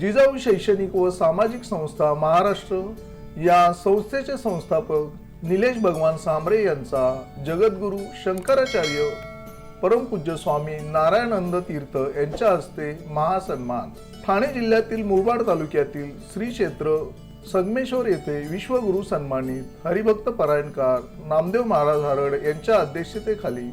जिजाऊ शैक्षणिक व सामाजिक संस्था महाराष्ट्र या संस्थेचे संस्थापक निलेश भगवान सांबरे यांचा जगद्गुरू शंकराचार्य परमपूज्य स्वामी नारायणानंद तीर्थ यांच्या हस्ते महासन्मान. ठाणे जिल्ह्यातील मुरबाड तालुक्यातील श्री क्षेत्र संगमेश्वर येथे विश्वगुरु सन्मानित हरिभक्त परायणकार नामदेव महाराज हरड यांच्या अध्यक्षतेखाली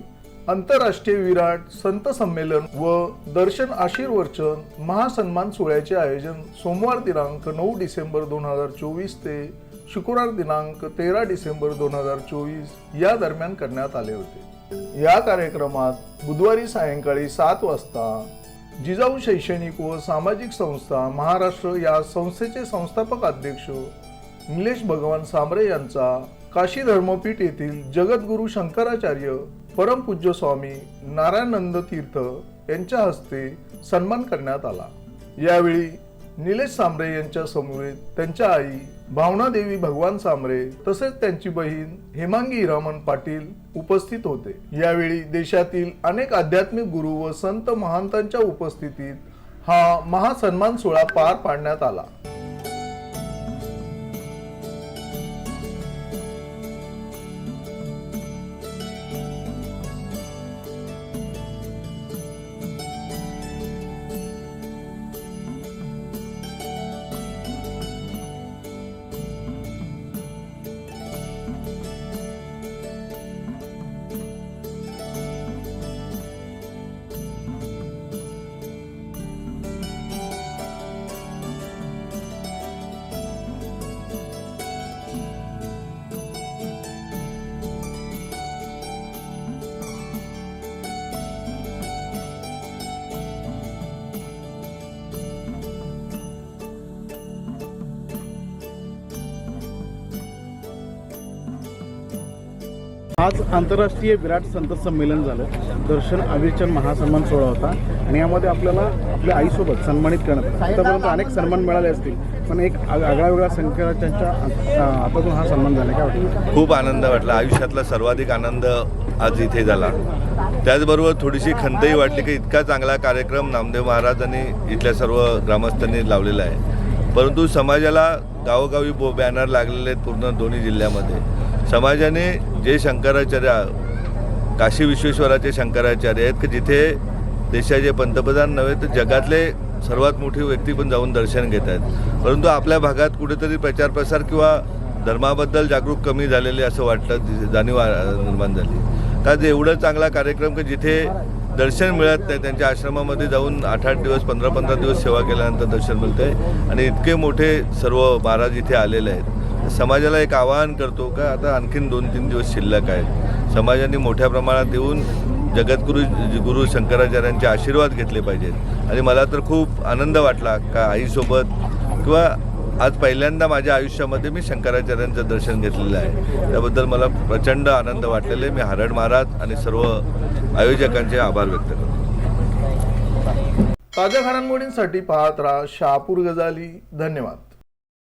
आंतरराष्ट्रीय विराट संत संमेलन व दर्शन आशीर्वचन महासन्मान सोहळ्याचे आयोजन सोमवार दिनांक नऊ डिसेंबर दोन हजार चोवीस ते शुक्रवार दिनांक तेरा डिसेंबर दोन हजार चोवीस या दरम्यान करण्यात आले होते. या कार्यक्रमात बुधवारी सायंकाळी सात वाजता जिजाऊ शैक्षणिक व सामाजिक संस्था महाराष्ट्र या संस्थेचे संस्थापक अध्यक्ष निलेश भगवान सांबरे यांचा काशी धर्मपीठ येथील जगद्गुरू शंकराचार्य परमपूज्य स्वामी नारायणानंद तीर्थ यांच्या हस्ते सन्मान करण्यात आला. यावेळी निलेश सांबरे यांच्या समवेत त्यांच्या आई भावनादेवी भगवान सांबरे तसेच त्यांची बहीण हेमांगी हिरामन पाटील उपस्थित होते. यावेळी देशातील अनेक आध्यात्मिक गुरु व संत महंतांच्या उपस्थितीत हा महासन्मान सोहळा पार पाडण्यात आला. आज आंतरराष्ट्रीय विराट संत संमेलन झालं. दर्शन अविरचन महासन्मान सोहळा होता. आणि यामध्ये आपल्याला आपल्या आईसोबत सन्मानित करण्यात आलं. आतापर्यंत अनेक सन्मान मिळाले असतील पण एक आग- आगळा वेगळा शंकराचार्यांच्या हातातून हा सन्मान झाला. काय वाटतं? खूप आनंद वाटला. आयुष्यातला सर्वाधिक आनंद आज इथे झाला. त्याचबरोबर थोडीशी खंतही वाटली की इतका चांगला कार्यक्रम नामदेव महाराजांनी इथल्या सर्व ग्रामस्थांनी लावलेला आहे. परंतु समाजाला गावोगावी बॅनर लागलेले आहेत पूर्ण दोन्ही जिल्ह्यामध्ये. समाजाने जे शंकराचार्य काशी विश्वेश्वराचे शंकराचार्य आहेत की जिथे देशाचे पंतप्रधान नव्हे तर जगातले सर्वात मोठी व्यक्ती पण जाऊन दर्शन घेत आहेत. परंतु आपल्या भागात कुठेतरी प्रचार प्रसार किंवा धर्माबद्दल जागरूक कमी झालेले असं वाटलं जाणीव निर्माण झाली. का जे एवढं चांगला कार्यक्रम की जिथे दर्शन मिळत नाही त्यांच्या आश्रमामध्ये जाऊन आठ आठ दिवस पंधरा पंधरा दिवस सेवा केल्यानंतर दर्शन मिळतंय. आणि इतके मोठे सर्व महाराज इथे आलेले आहेत. समाजाला एक आवाहन करतो का आता आणखीन दोन तीन दिवस शिल्लक आहेत. समाजाने मोठ्या प्रमाणात येऊन जगद्गुरू गुरु शंकराचार्यांचे आशीर्वाद घेतले पाहिजेत. आणि मला तर खूप आनंद वाटला का आईसोबत किंवा आज पहिल्यांदा माझ्या आयुष्यामध्ये मी शंकराचार्यांचं दर्शन घेतलेलं आहे. त्याबद्दल मला प्रचंड आनंद वाटलेला आहे. मी हरड महाराज आणि सर्व आयोजकांचे आभार व्यक्त करतो. ताज्या घडामोडींसाठी पाहत राहा शहापूर गजाली. धन्यवाद.